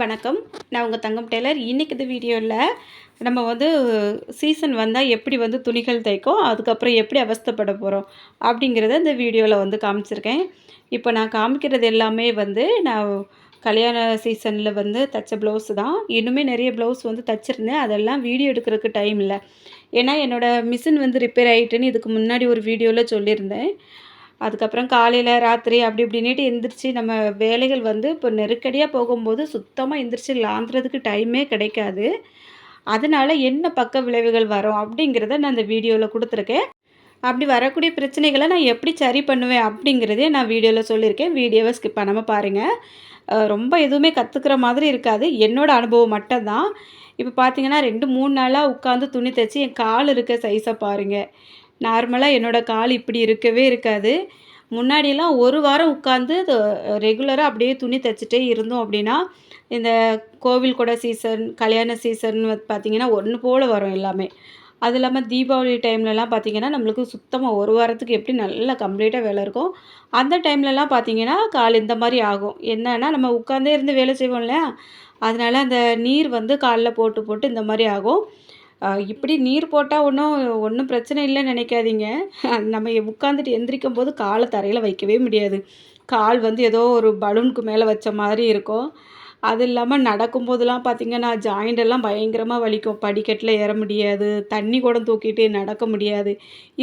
வணக்கம். நான் உங்கள் தங்கம் டெய்லர். இன்றைக்கி இந்த வீடியோவில் நம்ம வந்து சீசன் வந்தால் எப்படி வந்து துணிகள் தைக்கும் அதுக்கப்புறம் எப்படி அவஸ்தப்பட போகிறோம் அப்படிங்கிறத இந்த வீடியோவில் வந்து காமிச்சிருக்கேன். இப்போ நான் காமிக்கிறது எல்லாமே வந்து நான் கல்யாண சீசனில் வந்து தைச்ச ப்ளவுஸ் தான். இன்னுமே நிறைய ப்ளவுஸ் வந்து தைச்சிருந்தேன். அதெல்லாம் வீடியோ எடுக்கிறதுக்கு டைம் இல்லை. ஏன்னா என்னோடய மிஷின் வந்து ரிப்பேர் ஆகிட்டுன்னு இதுக்கு முன்னாடி ஒரு வீடியோவில் சொல்லியிருந்தேன். அதுக்கப்புறம் காலையில் ராத்திரி அப்படி இப்படின்னுட்டு எந்திரிச்சு நம்ம வேலைகள் வந்து இப்போ நெருக்கடியாக போகும்போது சுத்தமாக எந்திரிச்சு லாந்துறதுக்கு டைமே கிடைக்காது. அதனால் என்ன பக்க விளைவுகள் வரும் அப்படிங்கிறத நான் இந்த வீடியோவில் கொடுத்துருக்கேன். அப்படி வரக்கூடிய பிரச்சனைகளை நான் எப்படி சரி பண்ணுவேன் அப்படிங்கிறதே நான் வீடியோவில் சொல்லியிருக்கேன். வீடியோவை ஸ்கிப் பண்ணாமல் பாருங்கள் ரொம்ப எதுவுமே கற்றுக்கிற மாதிரி இருக்காது. என்னோடய அனுபவம் மட்டும்தான். இப்போ பார்த்தீங்கன்னா ரெண்டு மூணு நாளாக உட்காந்து துணி தைச்சி என் கால் இருக்க சைஸை பாருங்கள் நார்மலாக என்னோடய கால் இப்படி இருக்கவே இருக்காது. முன்னாடியெல்லாம் ஒரு வாரம் உட்காந்து ரெகுலராக அப்படியே துணி தைச்சிட்டே இருந்தோம் அப்படின்னா இந்த கோவில் கொடை சீசன் கல்யாண சீசன் பார்த்திங்கன்னா ஒன்று போல் வரும் எல்லாமே. அது இல்லாமல் தீபாவளி டைம்லலாம் பார்த்திங்கன்னா நம்மளுக்கு சுத்தமாக ஒரு வாரத்துக்கு எப்படி நல்லா கம்ப்ளீட்டாக வேலை இருக்கும். அந்த டைம்லலாம் பார்த்திங்கன்னா கால் இந்த மாதிரி ஆகும். என்னன்னா நம்ம உட்காந்தே இருந்து வேலை செய்வோம் இல்லையா? அதனால் அந்த நீர் வந்து காலில் போட்டு போட்டு இந்த மாதிரி ஆகும். இப்படி நீர் போட்டால் ஒன்றும் ஒன்றும் பிரச்சனை இல்லைன்னு நினைக்காதீங்க. நம்ம உட்காந்துட்டு எந்திரிக்கும் போது காலை தரையில் வைக்கவே முடியாது. கால் வந்து ஏதோ ஒரு பலூனுக்கு மேலே வச்ச மாதிரி இருக்கும். அது இல்லாமல் நடக்கும்போதெல்லாம் பார்த்திங்கன்னா ஜாயிண்ட் எல்லாம் பயங்கரமாக வலிக்கும். படிக்கட்டில் ஏற முடியாது. தண்ணி கூட தூக்கிட்டு நடக்க முடியாது.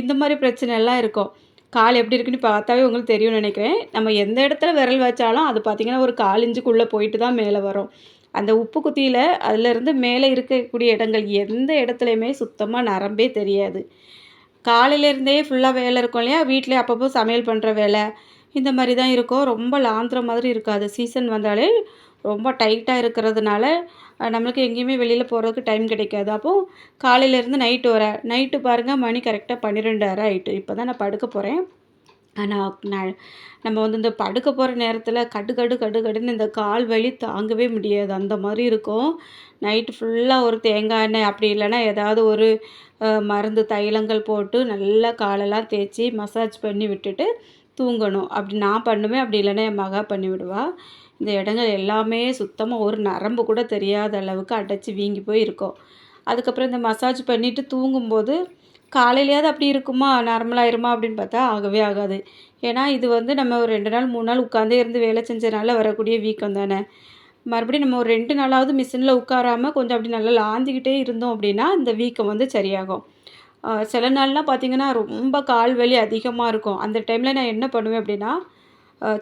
இந்த மாதிரி பிரச்சனை எல்லாம் இருக்கும். கால் எப்படி இருக்குன்னு பார்த்தாவே உங்களுக்கு தெரியும்னு நினைக்கிறேன். நம்ம எந்த இடத்துல விரல் வச்சாலும் அது பார்த்திங்கன்னா ஒரு கால் இஞ்சுக்குள்ளே போயிட்டு தான் மேலே வரும். அந்த உப்பு குத்தியில் அதிலிருந்து மேலே இருக்கக்கூடிய இடங்கள் எந்த இடத்துலையுமே சுத்தமாக நரம்பே தெரியாது. காலையிலேருந்தே ஃபுல்லாக வேலை இருக்கும் இல்லையா? வீட்டிலே அப்பப்போ சமையல் பண்ணுற வேலை இந்த மாதிரி தான் இருக்கும். ரொம்ப லாந்திரம் மாதிரி இருக்காது. சீசன் வந்தாலே ரொம்ப டைட்டாக இருக்கிறதுனால நம்மளுக்கு எங்கேயுமே வெளியில் போகிறதுக்கு டைம் கிடைக்காது. அப்போது காலையிலேருந்து நைட்டு வர நைட்டு பாருங்கள் மணி கரெக்டாக பன்னிரெண்டாயிரம் ஆகிட்டு இப்போ தான் நான் படுக்க போகிறேன் ஆனால் நான் நம்ம வந்து இந்த படுக்க போகிற நேரத்தில் கடு கடு கடு கடுன்னு இந்த கால் வலி தாங்கவே முடியாது. அந்த மாதிரி இருக்கும். நைட்டு ஃபுல்லாக ஒரு தேங்காய் எண்ணெய் அப்படி இல்லைன்னா ஏதாவது ஒரு மருந்து தைலங்கள் போட்டு நல்லா காலெல்லாம் தேய்ச்சி மசாஜ் பண்ணி விட்டுட்டு தூங்கணும். அப்படி நான் பண்ணுவேன் அப்படி இல்லைன்னா என் மகா பண்ணி விடுவாள் இந்த இடங்கள் எல்லாமே சுத்தமாக ஒரு நரம்பு கூட தெரியாத அளவுக்கு அடைச்சி வீங்கி போய் இருக்கும். அதுக்கப்புறம் இந்த மசாஜ் பண்ணிவிட்டு தூங்கும்போது காலையிலையாவது அப்படி இருக்குமா? நார்மலாயிருமா அப்படின்னு பார்த்தா ஆகவே ஆகாது. ஏன்னா இது வந்து நம்ம ஒரு ரெண்டு நாள் மூணு நாள் உட்காந்தே இருந்து வேலை செஞ்சதுனால வரக்கூடிய வீக்கம் தானே. மறுபடியும் நம்ம ஒரு ரெண்டு நாளாவது மிஷினில் உட்காராமல் கொஞ்சம் அப்படி நல்லா லாந்திக்கிட்டே இருந்தோம் அப்படின்னா இந்த வீக்கம் வந்து சரியாகும். சில நாள்லாம் பார்த்திங்கன்னா ரொம்ப கால் வலி அதிகமாக இருக்கும். அந்த டைமில் நான் என்ன பண்ணுவேன் அப்படின்னா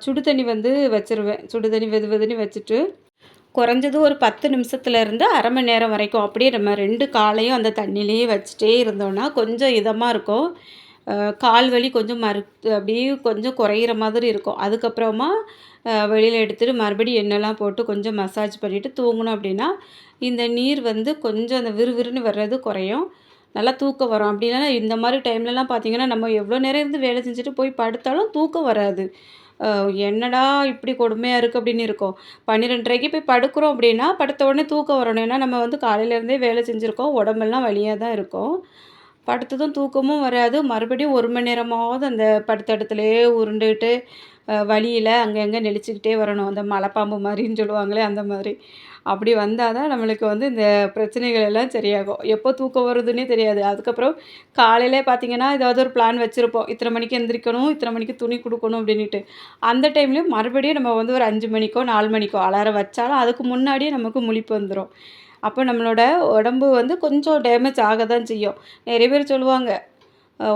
சுடு தண்ணி வந்து வச்சுருவேன். சுடு தண்ணி வெது வெதுன்னு வச்சுட்டு குறைஞ்சது ஒரு பத்து நிமிஷத்துலேருந்து அரை மணி நேரம் வரைக்கும் அப்படியே நம்ம ரெண்டு காலையும் அந்த தண்ணியிலேயே வச்சுட்டே இருந்தோன்னா கொஞ்சம் இதமாக இருக்கும். கால் வலி கொஞ்சம் மறு அப்படியே கொஞ்சம் குறையிற மாதிரி இருக்கும். அதுக்கப்புறமா வெளியில் எடுத்துகிட்டு மறுபடியும் எண்ணெய்லாம் போட்டு கொஞ்சம் மசாஜ் பண்ணிவிட்டு தூங்கணும் அப்படின்னா இந்த நீர் வந்து கொஞ்சம் அந்த விறுவிறுன்னு வர்றது குறையும். நல்லா தூக்கம் வரும். அப்படி இல்லைன்னா இந்த மாதிரி டைம்லலாம் பார்த்திங்கன்னா நம்ம எவ்வளோ நேரம் இருந்து வேலை செஞ்சுட்டு போய் படுத்தாலும் தூக்கம் வராது. என்னடா இப்படி கொடுமையாக இருக்குது அப்படின்னு இருக்கும். பன்னிரெண்டரைக்கு போய் படுக்கிறோம் அப்படின்னா படுத்த உடனே தூக்கம் வரணும். ஏன்னா நம்ம வந்து காலையிலேருந்தே வேலை செஞ்சுருக்கோம். உடம்பெல்லாம் வழியாக தான் இருக்கும். படுத்ததும் தூக்கமும் வராது. மறுபடியும் ஒரு மணி நேரமாவது அந்த படுத்த இடத்துலையே உருண்டுக்கிட்டு வழியில் அங்கே அங்கே நெளிச்சிக்கிட்டே வரணும். அந்த மலைப்பாம்பு மாதிரின்னு சொல்லுவாங்களே அந்த மாதிரி. அப்படி வந்தால் தான் நம்மளுக்கு வந்து இந்த பிரச்சனைகள் எல்லாம் சரியாகும். எப்போ தூக்கம் வருதுன்னே தெரியாது. அதுக்கப்புறம் காலையிலே பார்த்திங்கன்னா ஏதாவது ஒரு பிளான் வச்சுருப்போம். இத்தனை மணிக்கு எந்திரிக்கணும் இத்தனை மணிக்கு துணி கொடுக்கணும் அப்படின்ட்டு அந்த டைம்லேயும் மறுபடியும் நம்ம வந்து ஒரு அஞ்சு மணிக்கோ நாலு மணிக்கோ அலாரம் வச்சாலும் அதுக்கு முன்னாடியே நமக்கு முழிப்பு வந்துடும் அப்போ நம்மளோட உடம்பு வந்து கொஞ்சம் டேமேஜ் ஆக தான் செய்யும். நிறைய பேர் சொல்லுவாங்க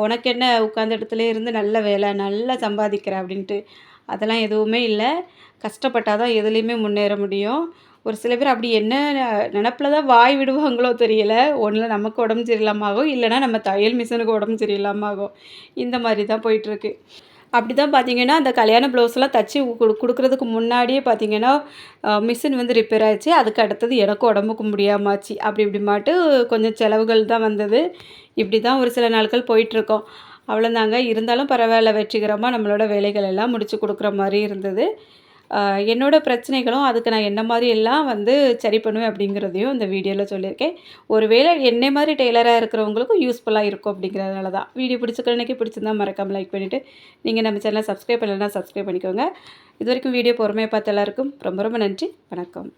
உனக்கு என்ன உட்காந்த இடத்துல இருந்து நல்ல வேலை நல்லா சம்பாதிக்கிற அப்படின்ட்டு. அதெல்லாம் எதுவுமே இல்லை. கஷ்டப்பட்டால் தான் எதுலேயுமே முன்னேற முடியும். ஒரு சில பேர் அப்படி என்ன நினப்பில் தான் வாய் விடுவாங்களோ தெரியல. ஒன்றில் நமக்கு உடம்பு சரியில்லாமாகும் இல்லைனா நம்ம தையல் மிஷினுக்கு உடம்பு சரியில்லாமாகும் இந்த மாதிரி தான் போயிட்டுருக்கு. அப்படி தான் பார்த்தீங்கன்னா அந்த கல்யாண ப்ளவுஸ்லாம் தச்சு கொடுக்குறதுக்கு முன்னாடியே பார்த்தீங்கன்னா மிஷின் வந்து ரிப்பேர் ஆச்சு அதுக்கு அடுத்தது எனக்கும் உடம்புக்கு முடியாமாச்சு அப்படி இப்படி மாட்டு கொஞ்சம் செலவுகள் தான் வந்தது. இப்படி தான் ஒரு சில நாட்கள் போயிட்டுருக்கோம். அவ்வளோதாங்க இருந்தாலும் பரவாயில்ல வெற்றிகரமாக நம்மளோட வேலைகள் எல்லாம் முடித்து கொடுக்குற மாதிரி இருந்தது. என்னோடய பிரச்சனைகளும் அதுக்கு நான் என்ன மாதிரி எல்லாம் வந்து சரி பண்ணுவேன் அப்படிங்கிறதையும் இந்த வீடியோவில் சொல்லியிருக்கேன். ஒருவேளை என்னை மாதிரி டெய்லராக இருக்கிறவங்களுக்கும் யூஸ்ஃபுல்லாக இருக்கும் அப்படிங்கிறதுனால தான். வீடியோ பிடிச்சிக்கிறனைக்கு பிடிச்சிருந்தா மறக்காமல் லைக் பண்ணிவிட்டு நீங்கள் நம்ம சேனலை சப்ஸ்கிரைப் பண்ணலைன்னா சப்ஸ்கிரைப் பண்ணிக்கோங்க. இது வரைக்கும் வீடியோ பொறுமையை பார்த்த எல்லாருக்கும் ரொம்ப ரொம்ப நன்றி. வணக்கம்.